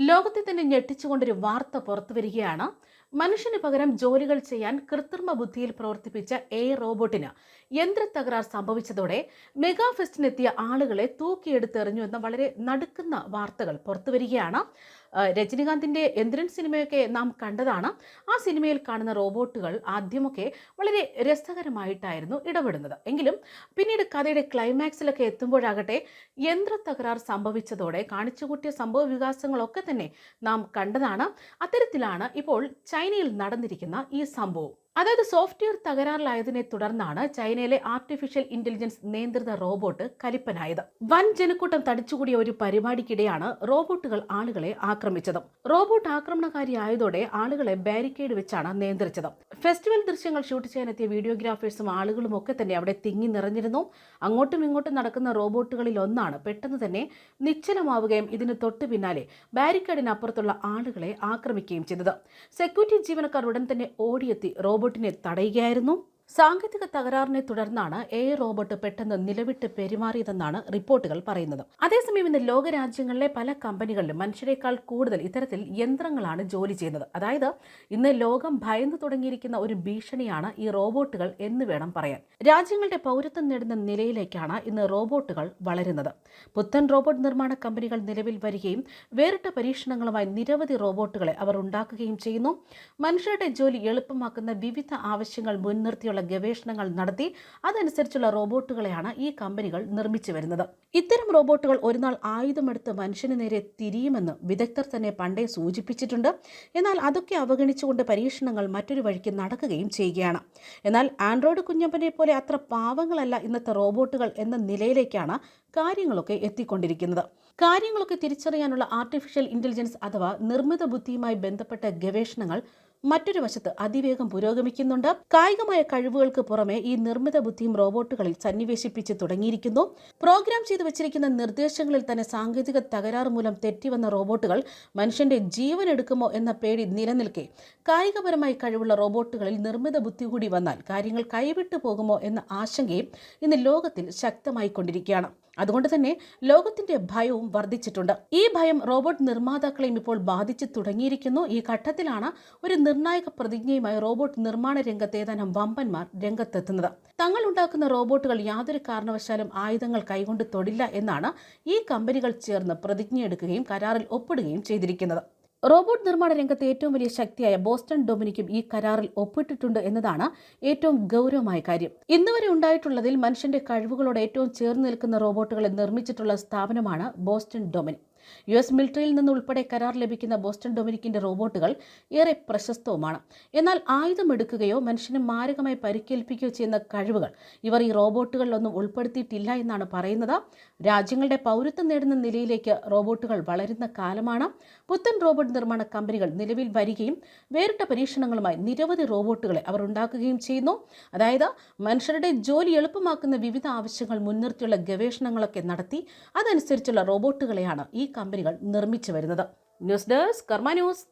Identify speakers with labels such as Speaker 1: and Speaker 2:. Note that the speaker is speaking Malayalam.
Speaker 1: ലോകത്തെ തന്നെ ഞെട്ടിച്ചുകൊണ്ടൊരു വാർത്ത പുറത്തു വരികയാണ് മനുഷ്യന് പകരം ജോലികൾ ചെയ്യാൻ കൃത്രിമ ബുദ്ധിയിൽ പ്രവർത്തിപ്പിച്ച എ റോബോട്ടിന് യന്ത്ര തകരാർ സംഭവിച്ചതോടെ മെഗാ ഫെസ്റ്റിനെത്തിയ ആളുകളെ തൂക്കിയെടുത്തെറിഞ്ഞു എന്ന വളരെ നടുക്കുന്ന വാർത്തകൾ പുറത്തുവരികയാണ് വരികയാണ്. യന്ത്രൻ സിനിമയൊക്കെ നാം കണ്ടതാണ്. ആ സിനിമയിൽ കാണുന്ന റോബോട്ടുകൾ ആദ്യമൊക്കെ വളരെ രസകരമായിട്ടായിരുന്നു ഇടപെടുന്നത്. എങ്കിലും പിന്നീട് കഥയുടെ ക്ലൈമാക്സിലൊക്കെ എത്തുമ്പോഴാകട്ടെ യന്ത്ര തകരാർ സംഭവിച്ചതോടെ കാണിച്ചുകൂട്ടിയ സംഭവ വികാസങ്ങളൊക്കെ തന്നെ നാം കണ്ടതാണ്. അത്തരത്തിലാണ് ഇപ്പോൾ ചൈനയിൽ നടന്നിരിക്കുന്ന ഈ സംഭവം. അതായത് സോഫ്റ്റ്വെയർ തകരാറിലായതിനെ തുടർന്നാണ് ചൈനയിലെ ആർട്ടിഫിഷ്യൽ ഇന്റലിജൻസ് നിയന്ത്രിത റോബോട്ട് കലിപ്പനായത്. വൻ ജനക്കൂട്ടം തടിച്ചുകൂടിയ ഒരു പരിപാടിക്കിടെയാണ് റോബോട്ടുകൾ ആളുകളെ ആക്രമിച്ചത്. റോബോട്ട് ആക്രമണകാരിയായതോടെ ആളുകളെ ബാരിക്കേഡ് വെച്ചാണ് നിയന്ത്രിച്ചത്. ഫെസ്റ്റിവൽ ദൃശ്യങ്ങൾ ഷൂട്ട് ചെയ്യാനെത്തിയ വീഡിയോഗ്രാഫേഴ്സും ആളുകളും ഒക്കെ തന്നെ അവിടെ തിങ്ങി നിറഞ്ഞിരുന്നു. അങ്ങോട്ടും ഇങ്ങോട്ടും നടക്കുന്ന റോബോട്ടുകളിൽ ഒന്നാണ്. പെട്ടെന്ന് തന്നെ നിശ്ചലമാവുകയും ഇതിന് തൊട്ട് പിന്നാലെ ബാരിക്കേഡിനപ്പുറത്തുള്ള ആളുകളെ ആക്രമിക്കുകയും ചെയ്തത്. സെക്യൂരിറ്റി ജീവനക്കാർ ഉടൻ തന്നെ ഓടിയെത്തി റോബോട്ടിനെ തടയുകയായിരുന്നു. സാങ്കേതിക തകരാറിനെ തുടർന്നാണ് എ റോബോട്ട് പെട്ടെന്ന് നിലവിട്ട് പെരുമാറിയതെന്നാണ് റിപ്പോർട്ടുകൾ പറയുന്നത്. അതേസമയം ഇന്ന് ലോകരാജ്യങ്ങളിലെ പല കമ്പനികളിലും മനുഷ്യരെക്കാൾ കൂടുതൽ ഇത്തരത്തിൽ യന്ത്രങ്ങളാണ് ജോലി ചെയ്യുന്നത്. അതായത് ഇന്ന് ലോകം ഭയന്നു തുടങ്ങിയിരിക്കുന്ന ഒരു ഭീഷണിയാണ് ഈ റോബോട്ടുകൾ എന്ന് വേണം പറയാൻ. രാജ്യങ്ങളുടെ പൗരത്വം നേടുന്ന നിലയിലേക്കാണ് ഇന്ന് റോബോട്ടുകൾ വളരുന്നത്. പുത്തൻ റോബോട്ട് നിർമ്മാണ കമ്പനികൾ നിലവിൽ വരികയും വേറിട്ട പരീക്ഷണങ്ങളുമായി നിരവധി റോബോട്ടുകളെ അവർ ഉണ്ടാക്കുകയും ചെയ്യുന്നു. മനുഷ്യരുടെ ജോലി എളുപ്പമാക്കുന്ന വിവിധ ആവശ്യങ്ങൾ മുൻനിർത്തിയുള്ള ഗവേഷണങ്ങൾ നടത്തി അതനുസരിച്ചുള്ള റോബോട്ടുകളെയാണ് ഈ കമ്പനികൾ നിർമ്മിച്ചു വരുന്നത്. ഇത്തരം റോബോട്ടുകൾ ഒരുനാൾ ആയുധമെടുത്ത് മനുഷ്യന് നേരെ തിരിയുമെന്ന് വിദഗ്ധർ തന്നെ പണ്ടേ സൂചിപ്പിച്ചിട്ടുണ്ട്. എന്നാൽ അതൊക്കെ അവഗണിച്ചുകൊണ്ട് പരീക്ഷണങ്ങൾ മറ്റൊരു വഴിക്ക് നടക്കുകയും ചെയ്യുകയാണ്. എന്നാൽ ആൻഡ്രോയിഡ് കുഞ്ഞപ്പനെ പോലെ അത്ര പാവങ്ങളല്ല ഇന്നത്തെ റോബോട്ടുകൾ എന്ന നിലയിലേക്കാണ് കാര്യങ്ങളൊക്കെ എത്തിക്കൊണ്ടിരിക്കുന്നത്. കാര്യങ്ങളൊക്കെ തിരിച്ചറിയാനുള്ള ആർട്ടിഫിഷ്യൽ ഇന്റലിജൻസ് അഥവാ നിർമ്മിത ബുദ്ധിയുമായി ബന്ധപ്പെട്ട ഗവേഷണങ്ങൾ മറ്റൊരു വശത്ത് അതിവേഗം പുരോഗമിക്കുന്നുണ്ട്. കായികമായ കഴിവുകൾക്ക് പുറമെ ഈ നിർമ്മിത ബുദ്ധിയും റോബോട്ടുകളിൽ സന്നിവേശിപ്പിച്ച് തുടങ്ങിയിരിക്കുന്നു. പ്രോഗ്രാം ചെയ്തു വെച്ചിരിക്കുന്ന നിർദ്ദേശങ്ങളിൽ തന്നെ സാങ്കേതിക തകരാറ് മൂലം തെറ്റിവന്ന റോബോട്ടുകൾ മനുഷ്യന്റെ ജീവൻ എടുക്കുമോ എന്ന പേടി നിലനിൽക്കെ. കായികപരമായി കഴിവുള്ള റോബോട്ടുകളിൽ നിർമ്മിത ബുദ്ധി കൂടി വന്നാൽ കാര്യങ്ങൾ കൈവിട്ടു പോകുമോ എന്ന ആശങ്കയും ഇന്ന് ലോകത്തിൽ ശക്തമായി കൊണ്ടിരിക്കുകയാണ് അതുകൊണ്ട് തന്നെ ലോകത്തിന്റെ ഭയവും വർദ്ധിച്ചിട്ടുണ്ട്. ഈ ഭയം റോബോട്ട് നിർമ്മാതാക്കളെയും ഇപ്പോൾ ബാധിച്ചു തുടങ്ങിയിരിക്കുന്നു. ഈ ഘട്ടത്തിലാണ് ഒരു നിർണായക പ്രതിജ്ഞയുമായി റോബോട്ട് നിർമ്മാണ രംഗത്ത് ഏതാനും വമ്പന്മാർ രംഗത്തെത്തുന്നത്. തങ്ങൾ ഉണ്ടാക്കുന്ന റോബോട്ടുകൾ യാതൊരു കാരണവശാലും ആയുധങ്ങൾ കൈകൊണ്ട് തൊടില്ല എന്നാണ് ഈ കമ്പനികൾ ചേർന്ന് പ്രതിജ്ഞയെടുക്കുകയും കരാറിൽ ഒപ്പിടുകയും ചെയ്തിരിക്കുന്നത്. റോബോട്ട് നിർമ്മാണ രംഗത്തെ ഏറ്റവും വലിയ ശക്തിയായ ബോസ്റ്റൺ ഡൊമിനിക്കും ഈ കരാറിൽ ഒപ്പിട്ടിട്ടുണ്ട് എന്നതാണ് ഏറ്റവും ഗൗരവമായ കാര്യം. ഇന്നുവരെ ഉണ്ടായിട്ടുള്ളതിൽ മനുഷ്യന്റെ കഴിവുകളോട് ഏറ്റവും ചേർന്ന് നിൽക്കുന്ന റോബോട്ടുകളെ നിർമ്മിച്ചിട്ടുള്ള സ്ഥാപനമാണ് ബോസ്റ്റൺ ഡൊമിനിക് യു എസ് മിലിറ്ററിയിൽ നിന്ന് ഉൾപ്പെടെ കരാർ ലഭിക്കുന്ന ബോസ്റ്റൺ ഡൊമിനിക്കിന്റെ റോബോട്ടുകൾ ഏറെ പ്രശസ്തവുമാണ്. എന്നാൽ ആയുധമെടുക്കുകയോ മനുഷ്യനെ മാരകമായി പരിക്കേൽപ്പിക്കുകയോ ചെയ്യുന്ന കഴിവുകൾ ഇവർ ഈ റോബോട്ടുകളിലൊന്നും ഉൾപ്പെടുത്തിയിട്ടില്ല എന്നാണ് പറയുന്നത്. രാജ്യങ്ങളുടെ പൗരത്വം നേടുന്ന നിലയിലേക്ക് റോബോട്ടുകൾ വളരുന്ന കാലമാണ്. പുത്തൻ റോബോട്ട് നിർമ്മാണ കമ്പനികൾ നിലവിൽ വരികയും വേറിട്ട പരീക്ഷണങ്ങളുമായി നിരവധി റോബോട്ടുകളെ അവർ ഉണ്ടാക്കുകയും ചെയ്യുന്നു. അതായത് മനുഷ്യരുടെ ജോലി എളുപ്പമാക്കുന്ന വിവിധ ആവശ്യങ്ങൾ മുൻനിർത്തിയുള്ള ഗവേഷണങ്ങളൊക്കെ നടത്തി അതനുസരിച്ചുള്ള റോബോട്ടുകളെയാണ് ഈ കമ്പനികൾ നിർമ്മിച്ചു വരുന്നത്. News desk Karma news.